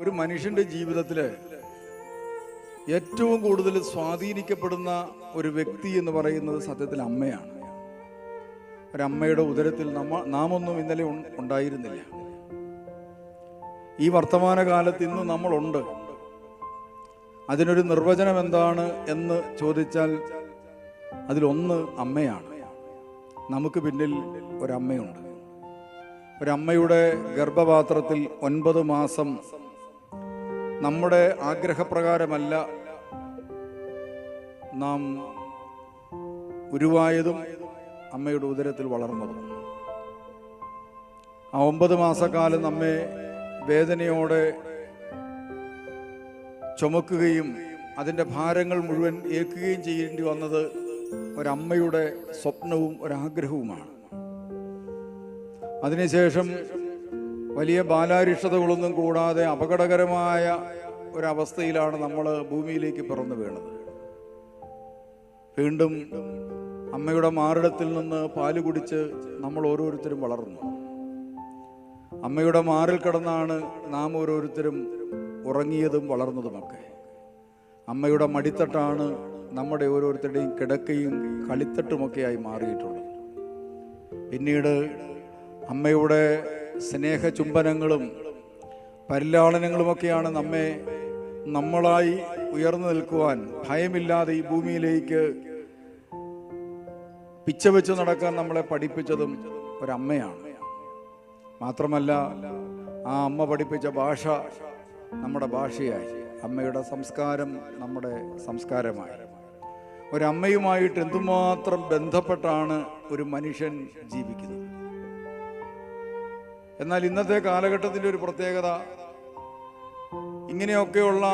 ഒരു മനുഷ്യന്റെ ജീവിതത്തിൽ ഏറ്റവും കൂടുതൽ സ്വാധീനിക്കപ്പെടുന്ന ഒരു വ്യക്തി എന്ന് പറയുന്നത് സത്യത്തിൽ അമ്മയാണ്. ഒരമ്മയുടെ ഉദരത്തിൽ നമ്മ നാം ഒന്നും ഇന്നലെ ഉണ്ടായിരുന്നില്ല. ഈ വർത്തമാനകാലത്ത് ഇന്ന് നമ്മളുണ്ട്. അതിനൊരു നിർവചനം എന്താണ് എന്ന് ചോദിച്ചാൽ അതിലൊന്ന് അമ്മയാണ്. നമുക്ക് പിന്നിൽ ഒരമ്മയുണ്ട്. ഒരമ്മയുടെ ഗർഭപാത്രത്തിൽ ഒൻപത് മാസം നമ്മുടെ ആഗ്രഹപ്രകാരമല്ല നാം ഉരുവായതും അമ്മയുടെ ഉദരത്തിൽ വളർന്നതും. ആ ഒമ്പത് മാസക്കാലം നമ്മെ വേദനയോടെ ചുമക്കുകയും അതിന്റെ ഭാരങ്ങൾ മുഴുവൻ ഏൽക്കുകയും ചെയ്യേണ്ടി വന്നത് ഒരമ്മയുടെ സ്വപ്നവും ഒരാഗ്രഹവുമാണ്. അതിനുശേഷം വലിയ ബാലാരിഷ്ടതകളൊന്നും കൂടാതെ അപകടകരമായ ഒരവസ്ഥയിലാണ് നമ്മൾ ഭൂമിയിലേക്ക് പിറന്നു വീണത്. വീണ്ടും അമ്മയുടെ മാറിടത്തിൽ നിന്ന് പാൽ കുടിച്ച് നമ്മൾ ഓരോരുത്തരും വളർന്നു. അമ്മയുടെ മാറിൽ കിടന്നാണ് നാം ഓരോരുത്തരും ഉറങ്ങിയതും വളർന്നതുമൊക്കെ. അമ്മയുടെ മടിത്തട്ടാണ് നമ്മുടെ ഓരോരുത്തരുടെയും കിടക്കയും കളിത്തട്ടുമൊക്കെയായി മാറിയിട്ടുള്ളത്. പിന്നീട് അമ്മയുടെ സ്നേഹ ചുംബനങ്ങളും പരിലാളനങ്ങളുമൊക്കെയാണ് നമ്മെ നമ്മളായി ഉയർന്നു നിൽക്കുവാൻ ഭയമില്ലാതെ ഈ ഭൂമിയിലേക്ക് പിച്ചവെച്ച് നടക്കാൻ നമ്മളെ പഠിപ്പിച്ചതും ഒരമ്മയാണ്. മാത്രമല്ല ആ അമ്മ പഠിപ്പിച്ച ഭാഷ നമ്മുടെ ഭാഷയായി. അമ്മയുടെ സംസ്കാരം നമ്മുടെ സംസ്കാരമായി. ഒരമ്മയുമായിട്ട് എന്തുമാത്രം ബന്ധപ്പെട്ടാണ് ഒരു മനുഷ്യൻ ജീവിക്കുന്നത്? എന്നാൽ ഇന്നത്തെ കാലഘട്ടത്തിന്റെ ഒരു പ്രത്യേകത ഇങ്ങനെയൊക്കെയുള്ള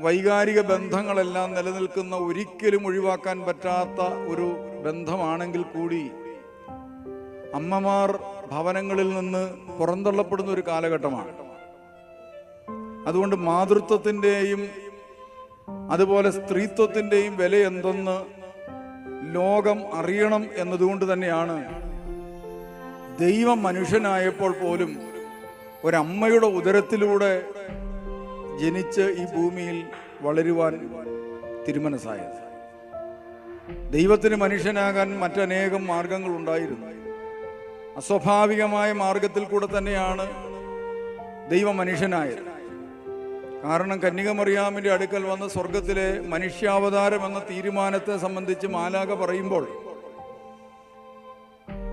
വൈകാരിക ബന്ധങ്ങളെല്ലാം നിലനിൽക്കുന്ന ഒരിക്കലും ഒഴിവാക്കാൻ പറ്റാത്ത ഒരു ബന്ധമാണെങ്കിൽ കൂടി അമ്മമാർ ഭവനങ്ങളിൽ നിന്ന് പുറന്തള്ളപ്പെടുന്ന ഒരു കാലഘട്ടമാണ്. അതുകൊണ്ട് മാതൃത്വത്തിന്റെയും അതുപോലെ സ്ത്രീത്വത്തിന്റെയും വില എന്തെന്ന് ലോകം അറിയണം എന്നതുകൊണ്ട് തന്നെയാണ് ദൈവം മനുഷ്യനായപ്പോൾ പോലും ഒരമ്മയുടെ ഉദരത്തിലൂടെ ജനിച്ച് ഈ ഭൂമിയിൽ വളരുവാൻ തിരുമനസ്സായത്. ദൈവത്തിന് മനുഷ്യനാകാൻ മറ്റനേകം മാർഗങ്ങൾ ഉണ്ടായിരുന്നു. അസ്വാഭാവികമായ മാർഗത്തിൽ കൂടെ തന്നെയാണ് ദൈവം മനുഷ്യനായത്. കാരണം കന്യകമറിയാമിന്റെ അടുക്കൽ വന്ന സ്വർഗത്തിലെ മനുഷ്യാവതാരം എന്ന തീരുമാനത്തെ സംബന്ധിച്ച് മാലാക പറയുമ്പോൾ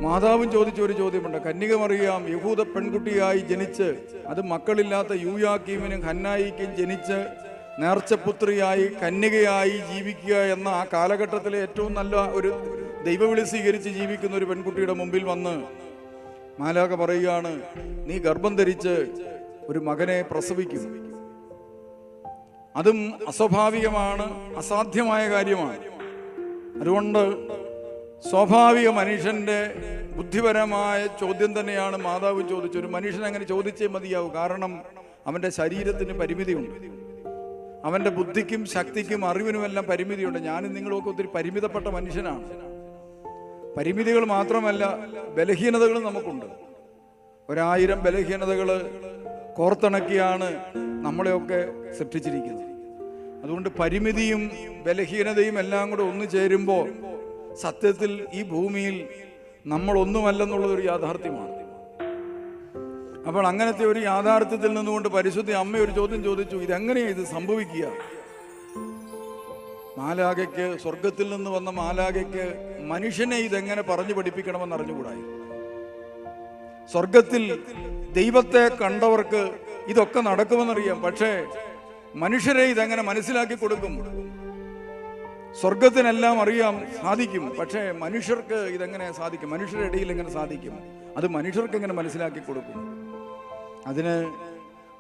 മാതാവും ചോദിച്ച ഒരു ചോദ്യമുണ്ട്. കന്യകമറിയാം യഹൂദ പെൺകുട്ടിയായി ജനിച്ച് അത് മക്കളില്ലാത്ത യൂയാക്കീമിനും ഹന്നായിക്കും ജനിച്ച് നേർച്ചപുത്രിയായി കന്യകയായി ജീവിക്കുക എന്ന ആ കാലഘട്ടത്തിലെ ഏറ്റവും നല്ല ഒരു ദൈവവിളി സ്വീകരിച്ച് ജീവിക്കുന്ന ഒരു പെൺകുട്ടിയുടെ മുമ്പിൽ വന്ന് മാലാക പറയുകയാണ് നീ ഗർഭം ധരിച്ച് ഒരു മകനെ പ്രസവിക്കും. അതും അസ്വാഭാവികമാണ് അസാധ്യമായ കാര്യമാണ്. അതുകൊണ്ട് സ്വാഭാവിക മനുഷ്യന്റെ ബുദ്ധിപരമായ ചോദ്യം തന്നെയാണ് മാതാവ് ചോദിച്ചത്. ഒരു മനുഷ്യൻ അങ്ങനെ ചോദിച്ചേ മതിയാവും. കാരണം അവന്റെ ശരീരത്തിന് പരിമിതിയുണ്ട്. അവന്റെ ബുദ്ധിക്കും ശക്തിക്കും അറിവിനുമെല്ലാം പരിമിതിയുണ്ട്. ഞാനും നിങ്ങളുമൊക്കെ ഒത്തിരി പരിമിതപ്പെട്ട മനുഷ്യനാണ്. പരിമിതികൾ മാത്രമല്ല ബലഹീനതകളും നമുക്കുണ്ട്. ഒരായിരം ബലഹീനതകൾ കോർത്തിണക്കിയാണ് നമ്മളെയൊക്കെ സൃഷ്ടിച്ചിരിക്കുന്നത്. അതുകൊണ്ട് പരിമിതിയും ബലഹീനതയും എല്ലാം കൂടെ ഒന്നു ചേരുമ്പോൾ സത്യത്തിൽ ഈ ഭൂമിയിൽ നമ്മൾ ഒന്നുമല്ലെന്നുള്ളത് ഒരു യാഥാർത്ഥ്യമാണ്. അപ്പോൾ അങ്ങനത്തെ ഒരു യാഥാർത്ഥ്യത്തിൽ നിന്നുകൊണ്ട് പരിശുദ്ധ അമ്മ ഒരു ചോദ്യം ചോദിച്ചു ഇതെങ്ങനെയാണ് ഇത് സംഭവിക്കുക? മാലാകയ്ക്ക് സ്വർഗത്തിൽ നിന്ന് വന്ന മാലാകയ്ക്ക് മനുഷ്യനെ ഇതെങ്ങനെ പറഞ്ഞു പഠിപ്പിക്കണമെന്ന് അറിഞ്ഞുകൂടായി? സ്വർഗത്തിൽ ദൈവത്തെ കണ്ടവർക്ക് ഇതൊക്കെ നടക്കുമെന്നറിയാം പക്ഷേ മനുഷ്യരെ ഇതെങ്ങനെ മനസ്സിലാക്കി കൊടുക്കും? സ്വർഗത്തിനെല്ലാം അറിയാം സാധിക്കും. പക്ഷേ മനുഷ്യർക്ക് ഇതെങ്ങനെ സാധിക്കും? മനുഷ്യരുടെ ഇടയിൽ എങ്ങനെ സാധിക്കും? അത് മനുഷ്യർക്ക് എങ്ങനെ മനസ്സിലാക്കി കൊടുക്കും? അതിന്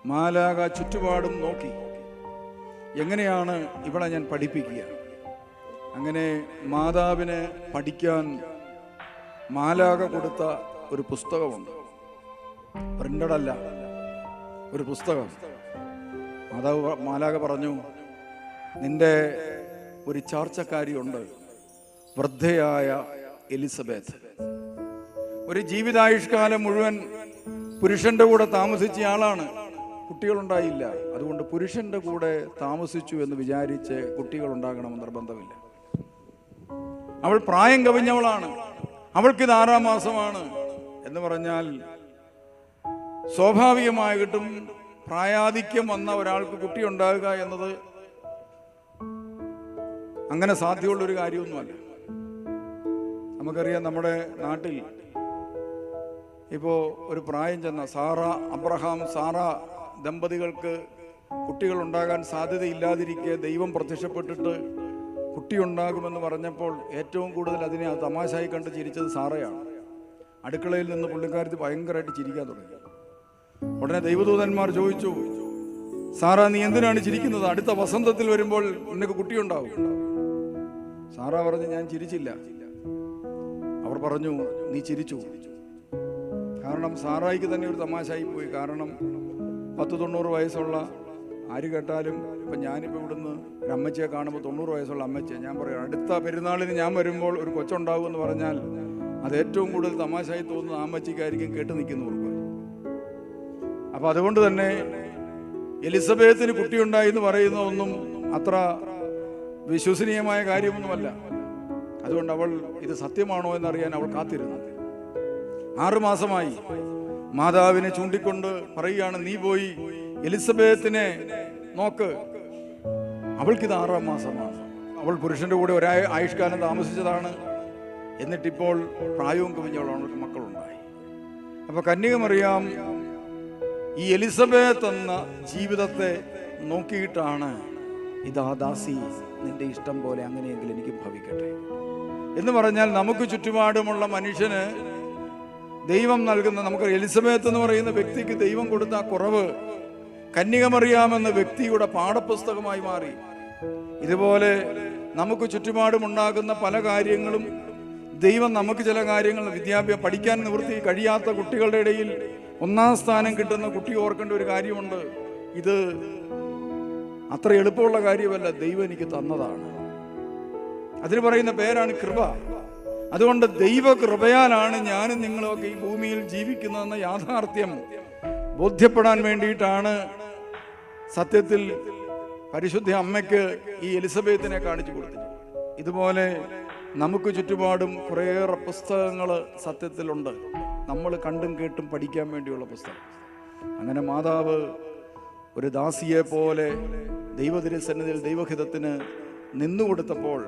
മാലാക ചുറ്റുപാടും നോക്കി. എങ്ങനെയാണ് ഇവിടെ ഞാൻ പഠിപ്പിക്കുക? അങ്ങനെ മാതാവിന് പഠിക്കാൻ മാലാക കൊടുത്ത ഒരു പുസ്തകമുണ്ട്. പ്രിന്റഡ് അല്ല ഒരു പുസ്തകം. മാതാവ് മാലാക പറഞ്ഞു നിന്റെ ഒരു ചാർച്ചക്കാരിയുണ്ട്. വൃദ്ധയായ എലിസബത്ത്. ഒരു ജീവിതായുഷ്കാലം മുഴുവൻ പുരുഷന്റെ കൂടെ താമസിച്ച ആളാണ്. കുട്ടികളുണ്ടായില്ല. അതുകൊണ്ട് പുരുഷന്റെ കൂടെ താമസിച്ചു എന്ന് വിചാരിച്ച് കുട്ടികൾ ഉണ്ടാകണമെന്ന് നിർബന്ധമില്ല. അവൾ പ്രായം കവിഞ്ഞവളാണ്. അവൾക്കിത് ആറാം മാസമാണ് എന്ന് പറഞ്ഞാൽ സ്വാഭാവികമായിട്ടും പ്രായാധിക്യം വന്ന ഒരാൾക്ക് കുട്ടി ഉണ്ടാകുക എന്നത് അങ്ങനെ സാധ്യമുള്ളൊരു കാര്യമൊന്നുമല്ല. നമുക്കറിയാം നമ്മുടെ നാട്ടിൽ ഇപ്പോൾ ഒരു പ്രായം ചെന്ന സാറ അബ്രഹാം സാറ ദമ്പതികൾക്ക് കുട്ടികൾ ഉണ്ടാകാൻ സാധ്യതയില്ലാതിരിക്കെ ദൈവം പ്രത്യക്ഷപ്പെട്ടിട്ട് കുട്ടിയുണ്ടാകുമെന്ന് പറഞ്ഞപ്പോൾ ഏറ്റവും കൂടുതൽ അതിനെ അത് തമാശയായി കണ്ട് ചിരിച്ചത് സാറയാണ്. അടുക്കളയിൽ നിന്ന് പുള്ളിക്കാരത്തി ഭയങ്കരമായിട്ട് ചിരിക്കാൻ തുടങ്ങി. ഉടനെ ദൈവദൂതന്മാർ ചോദിച്ചു സാറാ നീ എന്തിനാണ് ചിരിക്കുന്നത്? അടുത്ത വസന്തത്തിൽ വരുമ്പോൾ നിനക്ക് കുട്ടിയുണ്ടാവും. സാറാ പറഞ്ഞു ഞാൻ ചിരിച്ചില്ല. അവർ പറഞ്ഞു നീ ചിരിച്ചു. കാരണം സാറായിക്ക് തന്നെ ഒരു തമാശയായി പോയി. കാരണം പത്ത് തൊണ്ണൂറ് വയസ്സുള്ള ആര് കേട്ടാലും ഇപ്പം ഞാനിപ്പോൾ ഇവിടുന്ന് ഒരു അമ്മച്ചിയെ കാണുമ്പോൾ തൊണ്ണൂറ് വയസ്സുള്ള അമ്മച്ചിയെ. ഞാൻ പറയും അടുത്ത പെരുന്നാളിന് ഞാൻ വരുമ്പോൾ ഒരു കൊച്ചുണ്ടാവും എന്ന് പറഞ്ഞാൽ അത് ഏറ്റവും കൂടുതൽ തമാശയായി തോന്നുന്ന അമ്മച്ചിക്കായിരിക്കും കേട്ട് നിൽക്കുന്നവർക്ക് അപ്പോൾ അതുകൊണ്ട് തന്നെ എലിസബത്തിന് കുട്ടിയുണ്ടായി എന്ന് പറയുന്ന ഒന്നും അത്ര വിശ്വസനീയമായ കാര്യമൊന്നുമല്ല. അതുകൊണ്ട് അവൾ ഇത് സത്യമാണോ എന്നറിയാൻ അവൾ കാത്തിരുന്നു. ആറുമാസമായി മാതാവിനെ ചൂണ്ടിക്കൊണ്ട് പറയുകയാണ് നീ പോയി എലിസബത്തിനെ നോക്ക്. അവൾക്കിത് ആറാം മാസമാണ്. അവൾ പുരുഷന്റെ കൂടെ ഒരാ ആയുഷ്കാലം താമസിച്ചതാണ്. എന്നിട്ടിപ്പോൾ പ്രായവും കവിഞ്ഞവളാണ്. അവൾക്ക് മക്കളുണ്ടായി. അപ്പൊ കന്യകമറിയാം ഈ എലിസബത്ത് എന്ന ജീവിതത്തെ നോക്കിയിട്ടാണ് ഇതാ ദാസി നിന്റെ ഇഷ്ടം പോലെ അങ്ങനെയെങ്കിലും എനിക്ക് ഭവിക്കട്ടെ. എന്ന് പറഞ്ഞാൽ നമുക്ക് ചുറ്റുപാടുമുള്ള മനുഷ്യന് ദൈവം നൽകുന്ന നമുക്ക് എലിസബത്ത് എന്ന് പറയുന്ന വ്യക്തിക്ക് ദൈവം കൊടുത്ത കുറവ് കന്യകമറിയാമെന്ന വ്യക്തിയുടെ പാഠപുസ്തകമായി മാറി. ഇതുപോലെ നമുക്ക് ചുറ്റുപാടും ഉണ്ടാകുന്ന പല കാര്യങ്ങളും ദൈവം നമുക്ക് ചില കാര്യങ്ങൾ വിദ്യാഭ്യാസം പഠിക്കാൻ നിവൃത്തി കഴിയാത്ത കുട്ടികളുടെ ഇടയിൽ ഒന്നാം സ്ഥാനം കിട്ടുന്ന കുട്ടി ഓർക്കേണ്ട ഒരു കാര്യമുണ്ട്. ഇത് അത്ര എളുപ്പമുള്ള കാര്യമല്ല ദൈവം എനിക്ക് തന്നതാണ്. അതിന് പറയുന്ന പേരാണ് കൃപ. അതുകൊണ്ട് ദൈവകൃപയാലാണ് ഞാനും നിങ്ങളൊക്കെ ഈ ഭൂമിയിൽ ജീവിക്കുന്നതെന്ന യാഥാർത്ഥ്യം ബോധ്യപ്പെടാൻ വേണ്ടിയിട്ടാണ് സത്യത്തിൽ പരിശുദ്ധ അമ്മയ്ക്ക് ഈ എലിസബത്തിനെ കാണിച്ചു കൊടുത്തത്. ഇതുപോലെ നമുക്ക് ചുറ്റുപാടും കുറേയേറെ പുസ്തകങ്ങൾ സത്യത്തിലുണ്ട്. നമ്മൾ കണ്ടും കേട്ടും പഠിക്കാൻ വേണ്ടിയുള്ള പുസ്തകം. അങ്ങനെ മാതാവ് ഒരു ദാസിയെ പോലെ ദൈവതിരുസന്നിധിയിൽ ദൈവഹിതത്തിന് നിന്നുകൊടുത്തപ്പോൾ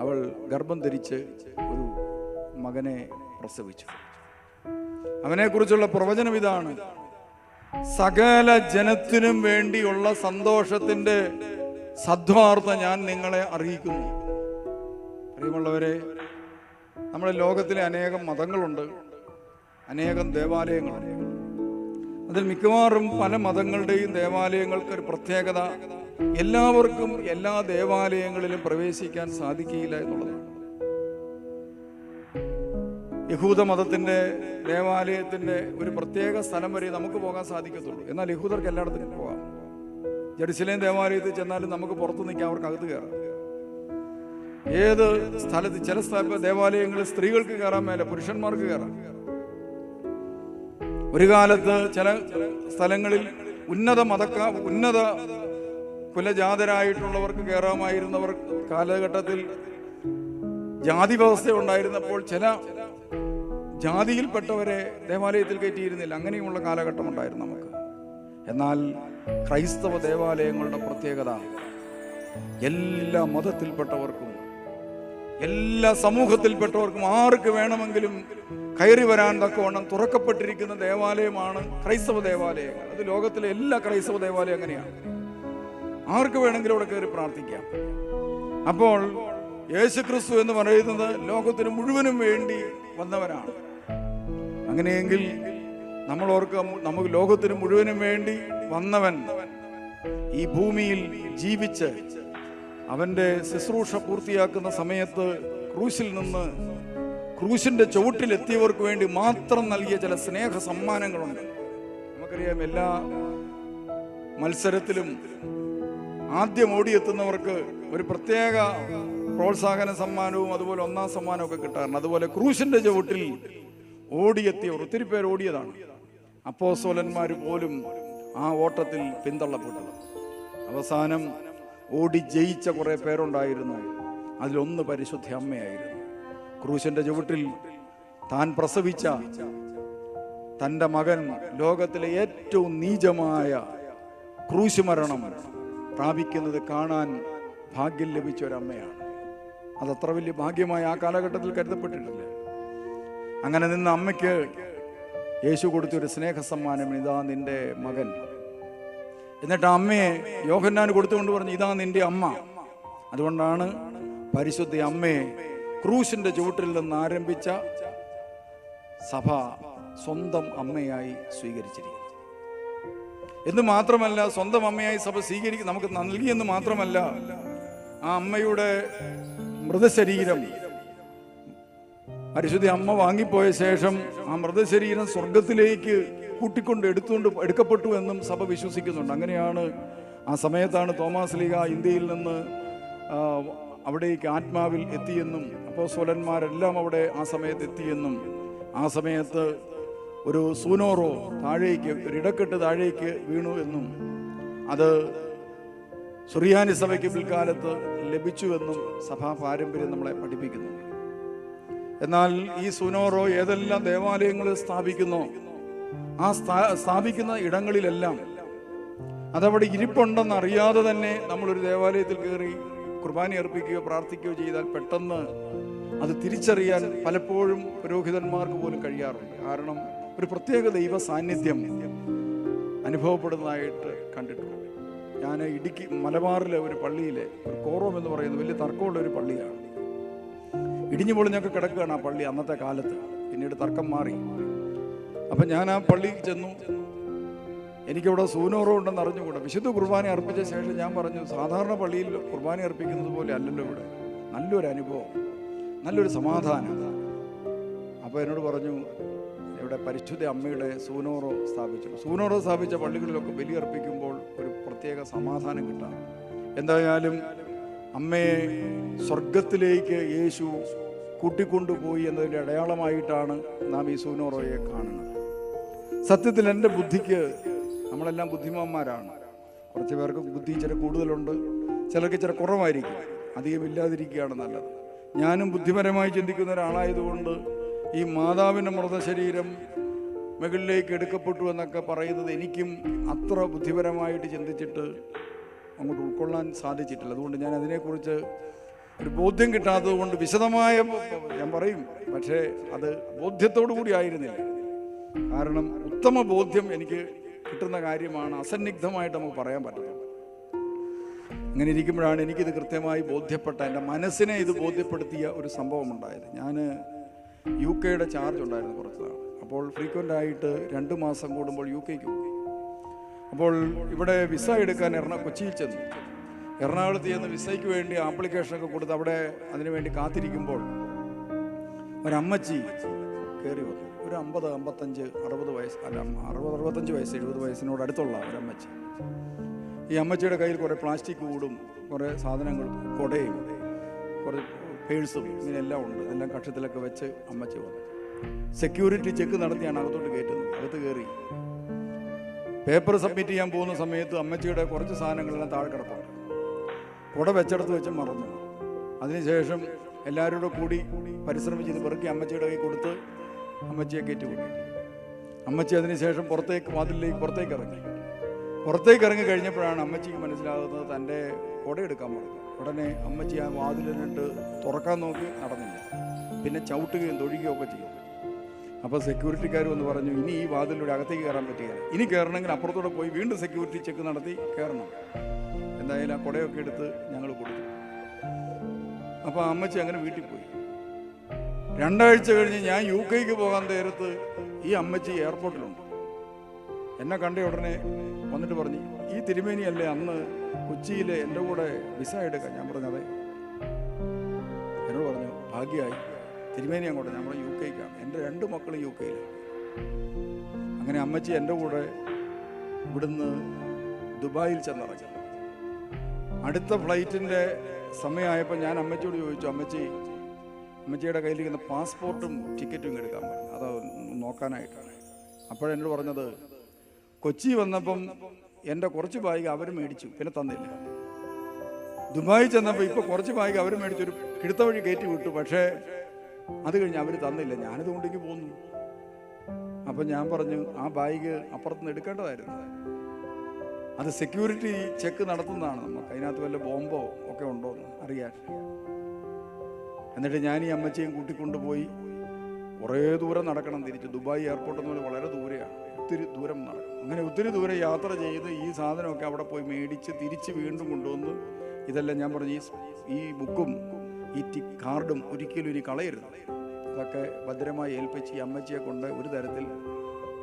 അവൾ ഗർഭം ധരിച്ച് ഒരു മകനെ പ്രസവിച്ചു. അവനെക്കുറിച്ചുള്ള പ്രവചനം ഇതാണ്. സകല ജനത്തിനും വേണ്ടിയുള്ള സന്തോഷത്തിന്റെ സദ്വാർത്ത ഞാൻ നിങ്ങളെ അറിയിക്കുന്നു. അറിയുമുള്ളവരെ നമ്മുടെ ലോകത്തിലെ അനേകം മതങ്ങളുണ്ട്. അനേകം ദേവാലയങ്ങളുണ്ട്. അതിൽ മിക്കവാറും പല മതങ്ങളുടെയും ദേവാലയങ്ങൾക്ക് ഒരു പ്രത്യേകത എല്ലാവർക്കും എല്ലാ ദേവാലയങ്ങളിലും പ്രവേശിക്കാൻ സാധിക്കില്ല എന്നുള്ളതാണ്. യഹൂദ മതത്തിന്റെ ദേവാലയത്തിന്റെ ഒരു പ്രത്യേക സ്ഥലം വരെ നമുക്ക് പോകാൻ സാധിക്കത്തുള്ളൂ. എന്നാൽ യഹൂദർക്ക് എല്ലായിടത്തും പോകാം. ജെറുസലേം ദേവാലയത്തിൽ ചെന്നാലും നമുക്ക് പുറത്തു നിൽക്കാൻ അവർക്ക് അകത്ത് കയറാം. ഏത് സ്ഥലത്ത് ചില ദേവാലയങ്ങളിൽ സ്ത്രീകൾക്ക് കയറാൻ മേലെ പുരുഷന്മാർക്ക് കയറാം. ഒരു കാലത്ത് ചില സ്ഥലങ്ങളിൽ ഉന്നത മതക്ക ഉന്നത കുലജാതരായിട്ടുള്ളവർക്ക് കയറാമായിരുന്നവർ കാലഘട്ടത്തിൽ ജാതി വ്യവസ്ഥ ഉണ്ടായിരുന്നപ്പോൾ ചില ജാതിയിൽപ്പെട്ടവരെ ദേവാലയത്തിൽ കയറ്റിയിരുന്നില്ല. അങ്ങനെയുമുള്ള കാലഘട്ടം ഉണ്ടായിരുന്നു നമുക്ക്. എന്നാൽ ക്രൈസ്തവ ദേവാലയങ്ങളുടെ പ്രത്യേകത എല്ലാ മതത്തിൽപ്പെട്ടവർക്കും എല്ലാ സമൂഹത്തിൽപ്പെട്ടവർക്കും ആർക്ക് വേണമെങ്കിലും കയറി വരാൻ തക്കവണ്ണം തുറക്കപ്പെട്ടിരിക്കുന്ന ദേവാലയമാണ് ക്രൈസ്തവ ദേവാലയങ്ങൾ. അത് ലോകത്തിലെ എല്ലാ ക്രൈസ്തവ ദേവാലയം അങ്ങനെയാണ്. ആർക്ക് വേണമെങ്കിലും അവിടെ കയറി പ്രാർത്ഥിക്കാം. അപ്പോൾ യേശു ക്രിസ്തു എന്ന് പറയുന്നത് ലോകത്തിന് മുഴുവനും വേണ്ടി വന്നവനാണ്. അങ്ങനെയെങ്കിൽ നമ്മൾ ഓർക്കുക നമുക്ക് ലോകത്തിന് മുഴുവനും വേണ്ടി വന്നവൻ ഈ ഭൂമിയിൽ ജീവിച്ച് അവന്റെ ശുശ്രൂഷ പൂർത്തിയാക്കുന്ന സമയത്ത് ക്രൂശിൽ നിന്ന് ക്രൂശിന്റെ ചുവട്ടിലെത്തിയവർക്ക് വേണ്ടി മാത്രം നൽകിയ ചില സ്നേഹ സമ്മാനങ്ങളുണ്ട്. നമുക്കറിയാം എല്ലാ മത്സരത്തിലും ആദ്യം ഓടിയെത്തുന്നവർക്ക് ഒരു പ്രത്യേക പ്രോത്സാഹന സമ്മാനവും അതുപോലെ ഒന്നാം സമ്മാനവും ഒക്കെ കിട്ടാറുണ്ട്. അതുപോലെ ക്രൂശിന്റെ ചുവട്ടിൽ ഓടിയെത്തിയവർ ഒത്തിരി പേർ ഓടിയതാണ്. അപ്പോസോലന്മാർ പോലും ആ ഓട്ടത്തിൽ പിന്തള്ളപ്പെട്ടത്. അവസാനം ഓടി ജയിച്ച കുറെ പേരുണ്ടായിരുന്നു. അതിലൊന്ന് പരിശുദ്ധ അമ്മയായിരുന്നു. ക്രൂശന്റെ ചുവട്ടിൽ താൻ പ്രസവിച്ച തന്റെ മകൻ ലോകത്തിലെ ഏറ്റവും നീചമായ ക്രൂശുമരണം പ്രാപിക്കുന്നത് കാണാൻ ഭാഗ്യം ലഭിച്ച ഒരമ്മയാണ്. അതത്ര വലിയ ഭാഗ്യമായി ആ കാലഘട്ടത്തിൽ കരുതപ്പെട്ടിട്ടില്ല. അങ്ങനെ നിന്ന് അമ്മയ്ക്ക് യേശു കൊടുത്തൊരു സ്നേഹ സമ്മാനം ഇതാ നിന്റെ മകൻ. എന്നിട്ട് അമ്മയെ യോഹന്നാൻ കൊടുത്തുകൊണ്ട് പറഞ്ഞു ഇതാ നിന്റെ അമ്മ. അതുകൊണ്ടാണ് പരിശുദ്ധ അമ്മയെ ക്രൂശിന്റെ ചുവട്ടിൽ നിന്ന് ആരംഭിച്ച സഭ സ്വന്തം അമ്മയായി സ്വീകരിച്ചിരിക്കുന്നു. എന്ന് മാത്രമല്ല സ്വന്തം അമ്മയായി സഭ സ്വീകരിക്കും നമുക്ക് നൽകിയെന്ന് മാത്രമല്ല ആ അമ്മയുടെ മൃതശരീരം പരിശുദ്ധി അമ്മ വാങ്ങിപ്പോയ ശേഷം ആ മൃതശരീരം സ്വർഗത്തിലേക്ക് കൂട്ടിക്കൊണ്ട് എടുത്തുകൊണ്ട് എടുക്കപ്പെട്ടു എന്നും സഭ വിശ്വസിക്കുന്നുണ്ട്. അങ്ങനെയാണ് ആ സമയത്താണ് തോമാസ് ലീഗ ഇന്ത്യയിൽ നിന്ന് അവിടേക്ക് ആത്മാവിൽ എത്തിയെന്നും അപ്പോൾ സോലന്മാരെല്ലാം അവിടെ ആ സമയത്ത് എത്തിയെന്നും ആ സമയത്ത് ഒരു സൂനോറോ താഴേക്ക് ഒരു ഇടക്കെട്ട് താഴേക്ക് വീണു എന്നും അത് സുറിയാനി സഭയ്ക്ക് പിൽക്കാലത്ത് ലഭിച്ചുവെന്നും സഭാ പാരമ്പര്യം നമ്മളെ പഠിപ്പിക്കുന്നു. എന്നാൽ ഈ സുനോറോ ഏതെല്ലാം ദേവാലയങ്ങൾ സ്ഥാപിക്കുന്നോ? ആ സ്ഥാ- സ്ഥാപിക്കുന്ന ഇടങ്ങളിലെല്ലാം അതവിടെ ഇരിപ്പുണ്ടെന്ന് അറിയാതെ തന്നെ നമ്മളൊരു ദേവാലയത്തിൽ കയറി കുർബാന അർപ്പിക്കുകയോ പ്രാർത്ഥിക്കുകയോ ചെയ്താൽ പെട്ടെന്ന് അത് തിരിച്ചറിയാൻ പലപ്പോഴും പുരോഹിതന്മാർക്ക് പോലും കഴിയാറുണ്ട്. കാരണം ഒരു പ്രത്യേക ദൈവ സാന്നിധ്യം അനുഭവപ്പെടുന്നതായിട്ട് കണ്ടിട്ടുണ്ട്. ഞാൻ ഇടുക്കി മലബാറിലെ ഒരു പള്ളിയിലെ ഒരു കോറോം എന്ന് പറയുന്ന വലിയ തർക്കമുള്ള ഒരു പള്ളിയാണ്. ഇടിഞ്ഞു പൊളിഞ്ഞൊക്കെ കിടക്കുകയാണ് ആ പള്ളി അന്നത്തെ കാലത്ത്. പിന്നീട് തർക്കം മാറി. അപ്പം ഞാൻ ആ പള്ളിയിൽ ചെന്നു. എനിക്കവിടെ സൂനോറോ ഉണ്ടെന്ന് അറിഞ്ഞുകൂടാ? വിശുദ്ധ കുർബാന അർപ്പിച്ച ശേഷം ഞാൻ പറഞ്ഞു സാധാരണ പള്ളിയിൽ കുർബാന അർപ്പിക്കുന്നത് പോലെ അല്ലല്ലോ ഇവിടെ. നല്ലൊരു അനുഭവം. നല്ലൊരു സമാധാനം. അപ്പോൾ എന്നോട് പറഞ്ഞു ഇവിടെ പരിശുദ്ധ അമ്മയുടെ സൂനോറോ സ്ഥാപിച്ചു സൂനോറോ സ്ഥാപിച്ച പള്ളികളിലൊക്കെ ബലി അർപ്പിക്കുമ്പോൾ ഒരു പ്രത്യേക സമാധാനം കിട്ടാം. എന്തായാലും അമ്മയെ സ്വർഗത്തിലേക്ക് യേശു കൂട്ടിക്കൊണ്ടുപോയി എന്നതിന്റെ അടയാളമായിട്ടാണ് നാം ഈ സൂനോറോയെ കാണുന്നത്. സത്യത്തിൽ എന്റെ ബുദ്ധിക്ക് നമ്മളെല്ലാം ബുദ്ധിമാന്മാരാണ്. കുറച്ച് പേർക്ക് ബുദ്ധി ഇച്ചിരി കൂടുതലുണ്ട്. ചിലർക്ക് ഇച്ചിരി കുറവായിരിക്കും. അധികം ഇല്ലാതിരിക്കുകയാണ് നല്ലത്. ഞാനും ബുദ്ധിപരമായി ചിന്തിക്കുന്ന ഒരാളായതുകൊണ്ട് ഈ മാതാവിന്റെ മൃതശരീരം മുകളിലേക്ക് എടുക്കപ്പെട്ടു എന്നൊക്കെ പറയുന്നത് എനിക്കും അത്ര ബുദ്ധിപരമായിട്ട് ചിന്തിച്ചിട്ട് അങ്ങോട്ട് ഉൾക്കൊള്ളാൻ സാധിച്ചിട്ടില്ല. അതുകൊണ്ട് ഞാൻ അതിനെക്കുറിച്ച് ഒരു ബോധ്യം കിട്ടാത്തത് കൊണ്ട് വിശദമായ ഞാൻ പറയും. പക്ഷേ അത് ബോധ്യത്തോടു കൂടി ആയിരുന്നില്ല. കാരണം ഉത്തമ ബോധ്യം എനിക്ക് കിട്ടുന്ന കാര്യമാണ് അസന്നിഗ്ധമായിട്ട് നമുക്ക് പറയാൻ പറ്റുന്നത് അങ്ങനെ ഇരിക്കുമ്പോഴാണ് എനിക്കിത് കൃത്യമായി ബോധ്യപ്പെട്ട എന്റെ മനസ്സിനെ ഇത് ബോധ്യപ്പെടുത്തിയ ഒരു സംഭവം ഉണ്ടായത്. ഞാൻ യു കെയുടെ ചാർജ് ഉണ്ടായിരുന്നു കുറച്ച് അപ്പോൾ ഫ്രീക്വന്റ് ആയിട്ട് രണ്ട് മാസം കൂടുമ്പോൾ യു കെക്ക് പോയി. അപ്പോൾ ഇവിടെ വിസ എടുക്കാൻ എറണ കൊച്ചിയിൽ ചെന്നു. എറണാകുളത്ത് ചെന്ന് വിസയ്ക്ക് വേണ്ടി ആപ്ലിക്കേഷനൊക്കെ കൊടുത്ത് അവിടെ അതിനുവേണ്ടി കാത്തിരിക്കുമ്പോൾ ഒരമ്മച്ചി കയറി വന്നു. ഒരു അമ്പത് അമ്പത്തഞ്ച് അറുപത് വയസ്സ് അല്ല അറുപത് അറുപത്തഞ്ച് വയസ്സ് എഴുപത് വയസ്സിനോട് അടുത്തുള്ള അമ്മച്ചി. ഈ അമ്മച്ചിയുടെ കയ്യിൽ കുറേ പ്ലാസ്റ്റിക് കൂടും കുറേ സാധനങ്ങളും കൊടയും കുറേ പേഴ്സും ഇങ്ങനെയെല്ലാം ഉണ്ട്. എല്ലാം കക്ഷത്തിലൊക്കെ വെച്ച് അമ്മച്ചി വന്നു. സെക്യൂരിറ്റി ചെക്ക് നടത്തിയാണ് അകത്തോട്ട് കയറ്റുന്നത്. അകത്ത് കയറി. പേപ്പർ സബ്മിറ്റ് ചെയ്യാൻ പോകുന്ന സമയത്ത് അമ്മച്ചിയുടെ കുറച്ച് സാധനങ്ങളെല്ലാം താഴെ കിടപ്പുണ്ട്. കുട വെച്ചെടുത്ത് വെച്ച് മറന്നു. അതിനുശേഷം എല്ലാവരോടും കൂടെ പരിശ്രമിച്ച് പെറുക്കി അമ്മച്ചിയുടെ കൈ കൊടുത്ത് അമ്മച്ചിയെ കയറ്റി കൂട്ടി അമ്മച്ചി അതിനുശേഷം പുറത്തേക്ക് വാതിലിലേക്ക് പുറത്തേക്ക് ഇറങ്ങി. പുറത്തേക്ക് ഇറങ്ങി കഴിഞ്ഞപ്പോഴാണ് അമ്മച്ചിക്ക് മനസ്സിലാകുന്നത് തന്റെ കുട എടുക്കാൻ പറഞ്ഞു ഉടനെ അമ്മച്ചി ആ വാതിലിനിട്ട് തുറക്കാൻ നോക്കി നടന്നില്ല. പിന്നെ ചവിട്ടുകയും തൊഴുകയും ഒക്കെ ചെയ്യും അപ്പോൾ സെക്യൂരിറ്റിക്കാർ വന്ന് പറഞ്ഞു ഇനി ഈ വാതിലൂടെ അകത്തേക്ക് കയറാൻ പറ്റുകയില്ല. ഇനി കയറണമെങ്കിൽ അപ്പുറത്തൂടെ പോയി വീണ്ടും സെക്യൂരിറ്റി ചെക്ക് നടത്തി കയറണം. എന്തായാലും ആ കുടയൊക്കെ എടുത്ത് ഞങ്ങൾ കൊടുത്തു. അപ്പോൾ അമ്മച്ചി അങ്ങനെ വീട്ടിൽ പോയി. രണ്ടാഴ്ച കഴിഞ്ഞ് ഞാൻ യു കെക്ക് പോകാൻ നേരത്ത് ഈ അമ്മച്ചി എയർപോർട്ടിലുണ്ട്. എന്നെ കണ്ട ഉടനെ വന്നിട്ട് പറഞ്ഞു ഈ തിരുമേനിയല്ലേ അന്ന് കൊച്ചിയിൽ എന്റെ കൂടെ വിസ എടുക്കാൻ? ഞാൻ പറഞ്ഞത് എന്നോട് പറഞ്ഞു ഭാഗ്യമായി തിരുമേനി അങ്ങോട്ട് ഞാൻ പറഞ്ഞു യു കെക്കാണ്. എന്റെ രണ്ട് മക്കളും യു കെയിലാണ്. അങ്ങനെ അമ്മച്ചി എന്റെ കൂടെ ഇവിടുന്ന് ദുബായിൽ ചെന്നിറങ്ങി അടുത്ത ഫ്ലൈറ്റിന്റെ സമയമായപ്പോൾ ഞാൻ അമ്മച്ചിയോട് ചോദിച്ചു അമ്മച്ചി അമ്മച്ചിയുടെ കയ്യിലിരിക്കുന്ന പാസ്പോർട്ടും ടിക്കറ്റും എടുക്കാൻ പറഞ്ഞു. അത് നോക്കാനായിട്ടാണ്. അപ്പോഴെന്നോട് പറഞ്ഞത് കൊച്ചി വന്നപ്പം എന്റെ കുറച്ച് ബാഗ് അവർ മേടിച്ചു പിന്നെ തന്നില്ല. ദുബായി ചെന്നപ്പോൾ ഇപ്പോൾ കുറച്ച് ബാഗ് അവർ മേടിച്ചു മേടിച്ചൊരു കിടുത്ത വഴി കയറ്റി വിട്ടു. പക്ഷേ അത് കഴിഞ്ഞ് അവർ തന്നില്ല. ഞാനിത് കൊണ്ടേക്ക് പോന്നു. അപ്പം ഞാൻ പറഞ്ഞു ആ ബാഗ് അപ്പുറത്തുനിന്ന് എടുക്കേണ്ടതായിരുന്നു. അത് സെക്യൂരിറ്റി ചെക്ക് നടത്തുന്നതാണ് നമുക്ക്. അതിനകത്ത് വല്ല ബോംബോ ഒക്കെ ഉണ്ടോ എന്ന് അറിയാൻ. എന്നിട്ട് ഞാൻ ഈ അമ്മച്ചയും കൂട്ടിക്കൊണ്ടുപോയി. കുറേ ദൂരം നടക്കണം തിരിച്ച്. ദുബായ് എയർപോർട്ട് എന്ന് പറഞ്ഞാൽ വളരെ ദൂരെയാണ്. ഒത്തിരി ദൂരം നടക്കും. അങ്ങനെ ഒത്തിരി ദൂരം യാത്ര ചെയ്ത് ഈ സാധനമൊക്കെ അവിടെ പോയി മേടിച്ച് തിരിച്ച് വീണ്ടും കൊണ്ടുവന്ന് ഇതെല്ലാം ഞാൻ പറഞ്ഞു ഈ ബുക്കും ഈ ടി കാർഡും ഒരിക്കലും ഇനി കളയരുത്. അതൊക്കെ ഭദ്രമായി ഏൽപ്പിച്ച് ഈ അമ്മച്ചിയെ കൊണ്ട് ഒരു തരത്തിൽ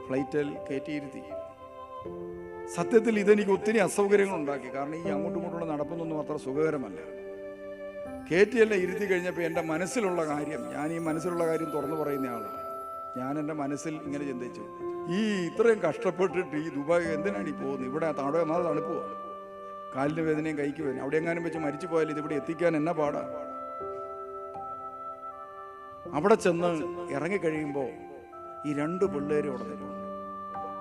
ഫ്ലൈറ്റിൽ കയറ്റിയിരുത്തി. സത്യത്തിൽ ഇതെനിക്ക് ഒത്തിരി അസൗകര്യങ്ങൾ ഉണ്ടാക്കി. കാരണം ഈ അങ്ങോട്ടും ഇങ്ങോട്ടുള്ള നടപ്പൊന്നും അത്ര സുഖകരമല്ല. കയറ്റിയെല്ലാം ഇരുത്തി കഴിഞ്ഞപ്പോൾ എന്റെ മനസ്സിലുള്ള കാര്യം ഞാൻ ഈ മനസ്സിലുള്ള കാര്യം തുറന്നു പറയുന്ന ആളാണ് ഞാൻ എന്റെ മനസ്സിൽ ഇങ്ങനെ ചിന്തിച്ചു. ഈ ഇത്രയും കഷ്ടപ്പെട്ടിട്ട് ഈ ദുബായ് എന്തിനാണ് ഈ പോകുന്നത് ഇവിടെ താഴെ വന്നാൽ തണുപ്പുവാ കാലിന് വേദനയും കൈക്ക് വേദന അവിടെ എങ്ങാനും വെച്ച് മരിച്ചു പോയാൽ ഇതിവിടെ എത്തിക്കാൻ എന്നാ പാടാ? അവിടെ ചെന്ന് ഇറങ്ങിക്കഴിയുമ്പോൾ ഈ രണ്ട് പിള്ളേരും അവിടെ നിൽക്കും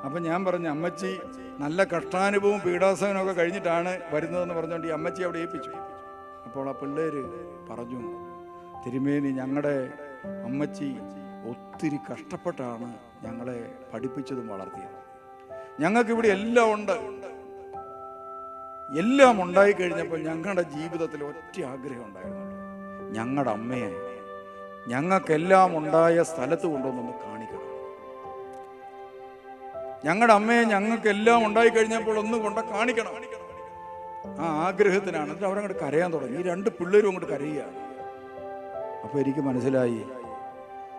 അപ്പം ഞാൻ പറഞ്ഞു അമ്മച്ചി നല്ല കഷ്ടാനുഭവവും പീഡാസനവും ഒക്കെ കഴിഞ്ഞിട്ടാണ് വരുന്നതെന്ന് പറഞ്ഞുകൊണ്ട് ഈ അമ്മച്ചി അവിടെ ഏൽപ്പിച്ചു. അപ്പോൾ ആ പിള്ളേർ പറഞ്ഞു തിരുമേനി ഞങ്ങളുടെ അമ്മച്ചി ഒത്തിരി കഷ്ടപ്പെട്ടാണ് ഞങ്ങളെ പഠിപ്പിച്ചതും വളർത്തിയത്. ഞങ്ങൾക്കിവിടെ എല്ലാം ഉണ്ട്. എല്ലാം ഉണ്ടായി കഴിഞ്ഞപ്പോൾ ഞങ്ങളുടെ ജീവിതത്തിൽ ഒറ്റ ആഗ്രഹം ഉണ്ടായിരുന്നു. ഞങ്ങളുടെ അമ്മയെ ഞങ്ങൾക്കെല്ലാം ഉണ്ടായ സ്ഥലത്ത് കൊണ്ടുവന്നൊന്ന് കാണിക്കണം. ഞങ്ങളുടെ അമ്മയെ ഞങ്ങൾക്കെല്ലാം ഉണ്ടായി കഴിഞ്ഞപ്പോൾ ഒന്ന് കൊണ്ട് കാണിക്കണം. ആ ആഗ്രഹത്തിനാണ്. എന്നിട്ട് അവരങ്ങോട്ട് കരയാൻ തുടങ്ങി. ഈ രണ്ട് പിള്ളേരും അങ്ങോട്ട് കരയുക. അപ്പോൾ എനിക്ക് മനസ്സിലായി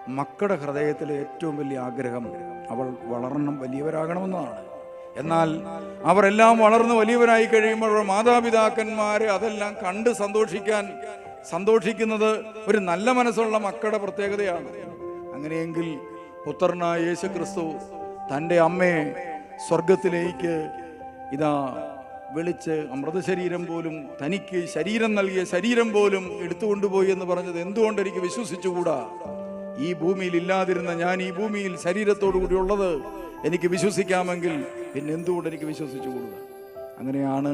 മക്കളുടെ ഹൃദയത്തിലെ ഏറ്റവും വലിയ ആഗ്രഹം അവൾ വളരണം വലിയവരാകണമെന്നതാണ് എന്നാൽ അവരെല്ലാം വളർന്ന് വലിയവരായി കഴിയുമ്പോൾ അവരുടെ മാതാപിതാക്കന്മാര് അതെല്ലാം കണ്ട് സന്തോഷിക്കാൻ സന്തോഷിക്കുന്നത് ഒരു നല്ല മനസ്സുള്ള മക്കളുടെ പ്രത്യേകതയാണ്. അങ്ങനെയെങ്കിൽ പുത്രനായ യേശു ക്രിസ്തു തന്റെ അമ്മയെ സ്വർഗത്തിലേക്ക് ഇതാ വിളിച്ച് അമൃതശരീരം പോലും തനിക്ക് ശരീരം നൽകിയ ശരീരം പോലും എടുത്തുകൊണ്ടുപോയി എന്ന് പറഞ്ഞത് എന്തുകൊണ്ട് എനിക്ക് വിശ്വസിച്ചുകൂടാ? ഈ ഭൂമിയിൽ ഇല്ലാതിരുന്ന ഞാൻ ഈ ഭൂമിയിൽ ശരീരത്തോടു കൂടി ഉള്ളത് എനിക്ക് വിശ്വസിക്കാമെങ്കിൽ പിന്നെ എന്തുകൊണ്ട് എനിക്ക് വിശ്വസിച്ചുകൂടുക അങ്ങനെയാണ്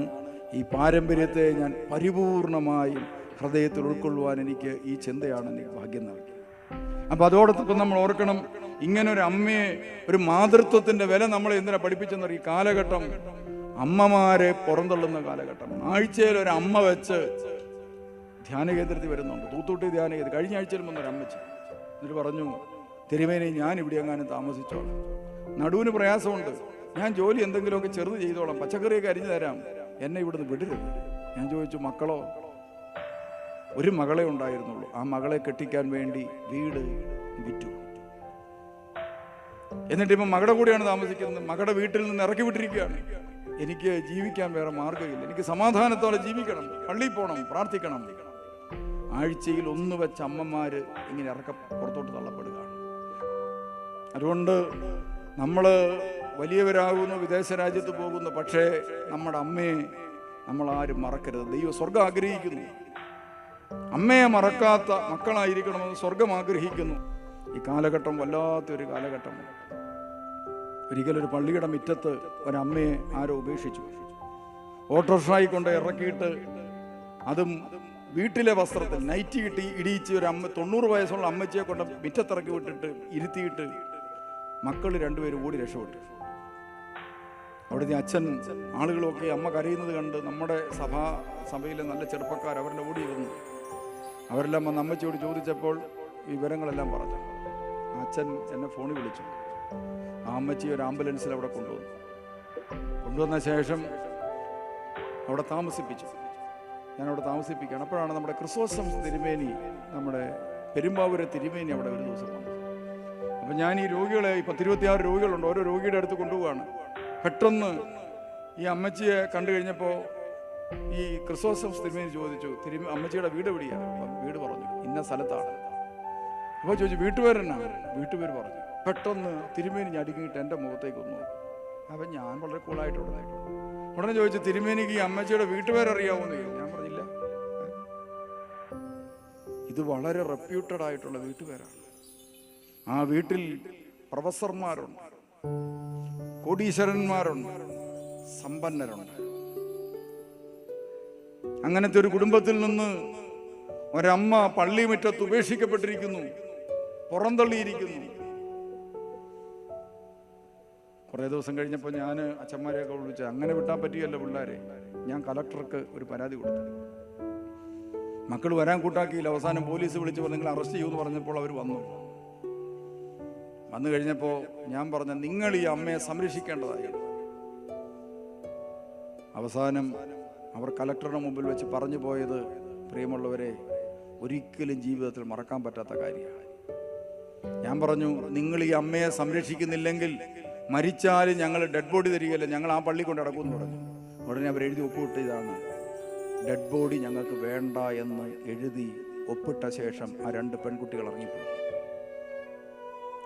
ഈ പാരമ്പര്യത്തെ ഞാൻ പരിപൂർണമായും ഹൃദയത്തിൽ ഉൾക്കൊള്ളുവാൻ എനിക്ക് ഈ ചിന്തയാണ് എനിക്ക് ഭാഗ്യം നൽകിയത്. അപ്പോൾ അതോടൊപ്പം നമ്മൾ ഓർക്കണം ഇങ്ങനെ ഒരു അമ്മയെ ഒരു മാതൃത്വത്തിന്റെ വില നമ്മളെ എന്തിനാ പഠിപ്പിച്ചെന്ന് ഈ കാലഘട്ടം അമ്മമാരെ പുറന്തള്ളുന്ന കാലഘട്ടം. ആഴ്ചയിൽ ഒരു അമ്മ വെച്ച് ധ്യാന കേന്ദ്രത്തിൽ വരുന്നുണ്ട്. തൂത്തൂട്ടി ധ്യാന കേന്ദ്രം. കഴിഞ്ഞ ആഴ്ചയിൽ വന്നൊരു അമ്മച്ചി. എന്നിട്ട് പറഞ്ഞു തിരുമേനി ഞാൻ ഇവിടെ എങ്ങാനും താമസിച്ചോളാം. നടുവിന് പ്രയാസമുണ്ട്. ഞാൻ ജോലി എന്തെങ്കിലുമൊക്കെ ചെറുത് ചെയ്തോളാം. പച്ചക്കറിയൊക്കെ അരിഞ്ഞു തരാം. എന്നെ ഇവിടുന്ന് വിടരുത്. ഞാൻ ചോദിച്ചു മക്കളോ ഒരു മകളെ ഉണ്ടായിരുന്നുള്ളൂ. ആ മകളെ കെട്ടിക്കാൻ വേണ്ടി വീട് വിറ്റു. എന്നിട്ട് ഇപ്പം മകളുടെ കൂടെയാണ് താമസിക്കുന്നത്. മകളുടെ വീട്ടിൽ നിന്ന് ഇറക്കി വിട്ടിരിക്കുകയാണ്. എനിക്ക് ജീവിക്കാൻ വേറെ മാർഗമില്ല. എനിക്ക് സമാധാനത്തോടെ ജീവിക്കണം. പള്ളിയിൽ പോകണം പ്രാർത്ഥിക്കണം. ആഴ്ചയിൽ ഒന്ന് വെച്ച് അമ്മമാര് ഇങ്ങനെ ഇറക്ക പുറത്തോട്ട് തള്ളപ്പെടുകയാണ് അതുകൊണ്ട് നമ്മൾ വലിയവരാകുന്നു വിദേശ രാജ്യത്ത് പോകുന്നു പക്ഷേ നമ്മുടെ അമ്മയെ നമ്മൾ ആരും മറക്കരുത്. ദൈവം സ്വർഗം ആഗ്രഹിക്കുന്നു. അമ്മയെ മറക്കാത്ത മക്കളായിരിക്കണമെന്ന് സ്വർഗം ആഗ്രഹിക്കുന്നു. ഈ കാലഘട്ടം വല്ലാത്തൊരു കാലഘട്ടമാണ്. ഒരിക്കലൊരു പള്ളിയുടെ മുറ്റത്ത് ഒരമ്മയെ ആരോ ഉപേക്ഷിച്ചു. ഓട്ടോറിക്ഷായി കൊണ്ട് ഇറക്കിയിട്ട് അതും വീട്ടിലെ വസ്ത്രത്തിൽ നൈറ്റ് കിട്ടി ഇടിയിച്ച് ഒരു അമ്മ തൊണ്ണൂറ് വയസ്സുള്ള അമ്മച്ചിയെ കൊണ്ട് മുറ്റത്തിറക്കി വിട്ടിട്ട് ഇരുത്തിയിട്ട് മക്കൾ രണ്ടുപേരും ഓടി രക്ഷപ്പെട്ടു. അവിടുത്തെ അച്ഛൻ ആളുകളൊക്കെ അമ്മ കരയുന്നത് കണ്ട് നമ്മുടെ സഭാ സഭയിലെ നല്ല ചെറുപ്പക്കാർ അവരുടെ ഓടി വന്നു അവരെല്ലാം വന്ന് അമ്മച്ചിയോട് ചോദിച്ചപ്പോൾ വിവരങ്ങളെല്ലാം പറഞ്ഞു. അച്ഛൻ എന്നെ ഫോണിൽ വിളിച്ചു. ആ അമ്മച്ചി ഒരു ആംബുലൻസിൽ അവിടെ കൊണ്ടുവന്നു. കൊണ്ടുവന്ന ശേഷം അവിടെ താമസിപ്പിച്ചു. ഞാൻ അവിടെ താമസിപ്പിക്കുകയാണ്. അപ്പോഴാണ് നമ്മുടെ ക്രിസോസം തിരുമേനി നമ്മുടെ പെരുമ്പാവൂര തിരുമേനി അവിടെ ഒരു ദിവസം വന്നു അപ്പം ഞാൻ ഈ രോഗികളെ ഈ പത്തിരുപത്തിയാറ് രോഗികളുണ്ട്. ഓരോ രോഗിയുടെ അടുത്ത് കൊണ്ടുപോവാണ്. പെട്ടെന്ന് ഈ അമ്മച്ചിയെ കണ്ടു കഴിഞ്ഞപ്പോൾ ഈ ക്രിസോസം തിരുമേനി ചോദിച്ചു തിരു അമ്മച്ചിയുടെ വീട് എവിടെയാണ് വീട് പറഞ്ഞു. ഇന്ന സ്ഥലത്താണ്. അപ്പോൾ ചോദിച്ചു വീട്ടുപേരെന്നാണ് വീട്ടുപേര് പറഞ്ഞു. പെട്ടെന്ന് തിരുമേനി ഞടുങ്ങിയിട്ട് എന്റെ മുഖത്തേക്ക് നോക്കി. അപ്പം ഞാൻ വളരെ കൂളായിട്ട് ഉടനെ ഉടനെ ചോദിച്ചു തിരുമേനിക്ക് ഈ അമ്മച്ചിയുടെ വീട്ടുപേരറിയാവുമെന്ന് ചോദിച്ചു ഞാൻ പറഞ്ഞില്ല. ഇത് വളരെ റെപ്യൂട്ടഡ് ആയിട്ടുള്ള വീട്ടുപേരാണ്. ആ വീട്ടിൽ പ്രൊഫസർമാരുണ്ട് കോടീശ്വരന്മാരുണ്ട് സമ്പന്നരുണ്ട്. അങ്ങനത്തെ ഒരു കുടുംബത്തിൽ നിന്ന് ഒരമ്മ പള്ളിമുറ്റത്ത് ഉപേക്ഷിക്കപ്പെട്ടിരിക്കുന്നു പുറന്തള്ളിയിരിക്കുന്നു. കുറേ ദിവസം കഴിഞ്ഞപ്പോൾ ഞാൻ അച്ഛന്മാരെയൊക്കെ വിളിച്ച് അങ്ങനെ വിട്ടാൻ പറ്റിയല്ലോ പിള്ളേരെ. ഞാൻ കളക്ടർക്ക് ഒരു പരാതി കൊടുത്തു. മക്കൾ വരാൻ കൂട്ടാക്കിയില്ല. അവസാനം പോലീസ് വിളിച്ച് നിങ്ങൾ അറസ്റ്റ് ചെയ്യുമെന്ന് പറഞ്ഞപ്പോൾ അവർ വന്നു. വന്നു കഴിഞ്ഞപ്പോൾ ഞാൻ പറഞ്ഞ നിങ്ങൾ ഈ അമ്മയെ സംരക്ഷിക്കേണ്ടതായി. അവസാനം അവർ കലക്ടറുടെ മുമ്പിൽ വെച്ച് പറഞ്ഞു പോയത് പ്രിയമുള്ളവരെ ഒരിക്കലും ജീവിതത്തിൽ മറക്കാൻ പറ്റാത്ത കാര്യമാണ്. ഞാൻ പറഞ്ഞു നിങ്ങൾ ഈ അമ്മയെ സംരക്ഷിക്കുന്നില്ലെങ്കിൽ മരിച്ചാലും ഞങ്ങൾ ഡെഡ് ബോഡി തരികയല്ല ഞങ്ങൾ ആ പള്ളി കൊണ്ട് നടക്കുമെന്ന് പറഞ്ഞു. ഉടനെ അവർ എഴുതി ഒപ്പിട്ട് ഇതാണ്. ഡെഡ് ബോഡി ഞങ്ങൾക്ക് വേണ്ട എന്ന് എഴുതി ഒപ്പിട്ട ശേഷം ആ രണ്ട് പെൺകുട്ടികൾ ഇറങ്ങിപ്പോയി.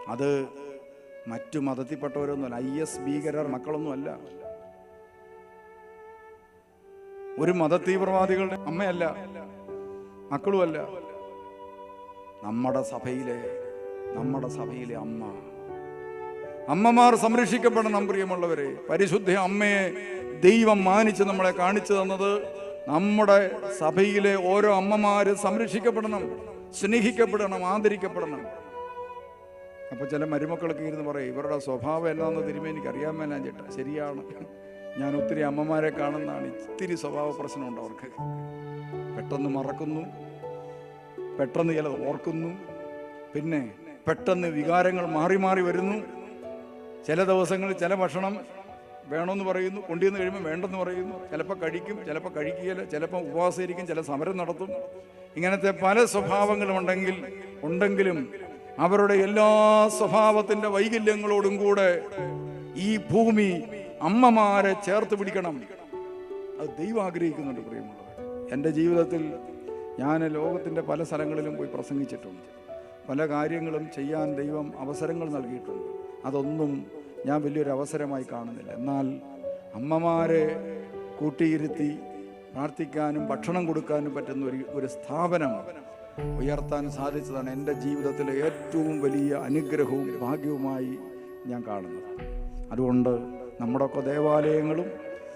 അത് മറ്റു മതത്തിൽപ്പെട്ടവരൊന്നുമല്ല ഐ എസ് ഭീകരർ മക്കളൊന്നുമല്ല. ഒരു മതതീവ്രവാദികളുടെ അമ്മയല്ല മക്കളുമല്ല. നമ്മുടെ സഭയിലെ നമ്മുടെ സഭയിലെ അമ്മ അമ്മമാർ സംരക്ഷിക്കപ്പെടണം പ്രിയമുള്ളവരെ പരിശുദ്ധ അമ്മയെ ദൈവം മാനിച്ച് നമ്മളെ കാണിച്ചു തന്നത് നമ്മുടെ സഭയിലെ ഓരോ അമ്മമാര് സംരക്ഷിക്കപ്പെടണം സ്നേഹിക്കപ്പെടണം ആദരിക്കപ്പെടണം. അപ്പൊ ചില മരുമക്കളൊക്കെ ഇരുന്ന് പറയും ഇവരുടെ സ്വഭാവം എന്താണെന്ന് തിരുമേ എനിക്ക് അറിയാൻ മേലാൻ ചേട്ടാ ശരിയാണ്. ഞാൻ ഒത്തിരി അമ്മമാരെ കാണുന്നതാണ് ഇത്തിരി സ്വഭാവ പ്രശ്നമുണ്ട് അവർക്ക്. പെട്ടെന്ന് മറക്കുന്നു പെട്ടെന്ന് ചിലത് ഓർക്കുന്നു പിന്നെ പെട്ടെന്ന് വികാരങ്ങൾ മാറി മാറി വരുന്നു. ചില ദിവസങ്ങളിൽ ചില ഭക്ഷണം വേണമെന്ന് പറയുന്നു കൊണ്ടുവന്ന് കഴിയുമ്പോൾ വേണ്ടെന്ന് പറയുന്നു. ചിലപ്പോൾ കഴിക്കും ചിലപ്പോൾ കഴിക്കുകയില്ല ചിലപ്പോൾ ഉപവാസമായിരിക്കും ചില സമരം നടത്തും. ഇങ്ങനത്തെ പല സ്വഭാവങ്ങളും ഉണ്ടെങ്കിൽ ഉണ്ടെങ്കിലും അവരുടെ എല്ലാ സ്വഭാവത്തിന്റെ വൈകല്യങ്ങളോടും കൂടെ ഈ ഭൂമി അമ്മമാരെ ചേർത്ത് പിടിക്കണം. അത് ദൈവം ആഗ്രഹിക്കുന്നുണ്ട് പ്രിയമുള്ളവർ എന്റെ ജീവിതത്തിൽ ഞാൻ ലോകത്തിന്റെ പല സ്ഥലങ്ങളിലും പോയി പ്രസംഗിച്ചിട്ടുണ്ട്. പല കാര്യങ്ങളും ചെയ്യാൻ ദൈവം അവസരങ്ങൾ നൽകിയിട്ടുണ്ട്. അതൊന്നും ഞാൻ വലിയൊരു അവസരമായി കാണുന്നില്ല. എന്നാൽ അമ്മമാരെ കൂട്ടിയിരുത്തി പ്രാർത്ഥിക്കാനും ഭക്ഷണം കൊടുക്കാനും പറ്റുന്ന ഒരു ഒരു സ്ഥാപനം ഉയർത്താൻ സാധിച്ചതാണ് എന്റെ ജീവിതത്തിലെ ഏറ്റവും വലിയ അനുഗ്രഹവും ഭാഗ്യവുമായി ഞാൻ കാണുന്നത്. അതുകൊണ്ട് നമ്മുടെയൊക്കെ ദേവാലയങ്ങളും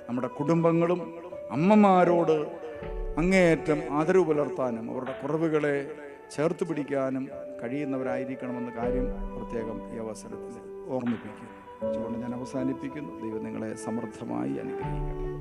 നമ്മുടെ കുടുംബങ്ങളും അമ്മമാരോട് അങ്ങേയറ്റം ആദരവ് പുലർത്താനും അവരുടെ കുറവുകളെ ചേർത്ത് പിടിക്കാനും കഴിയുന്നവരായിരിക്കണമെന്ന കാര്യം പ്രത്യേകം ഈ അവസരത്തിൽ ഓർമ്മിപ്പിക്കുന്നു. അതുകൊണ്ട് ഞാൻ അവസാനിപ്പിക്കുന്നു. ദൈവം നിങ്ങളെ സമൃദ്ധമായി അനുഗ്രഹിക്കട്ടെ.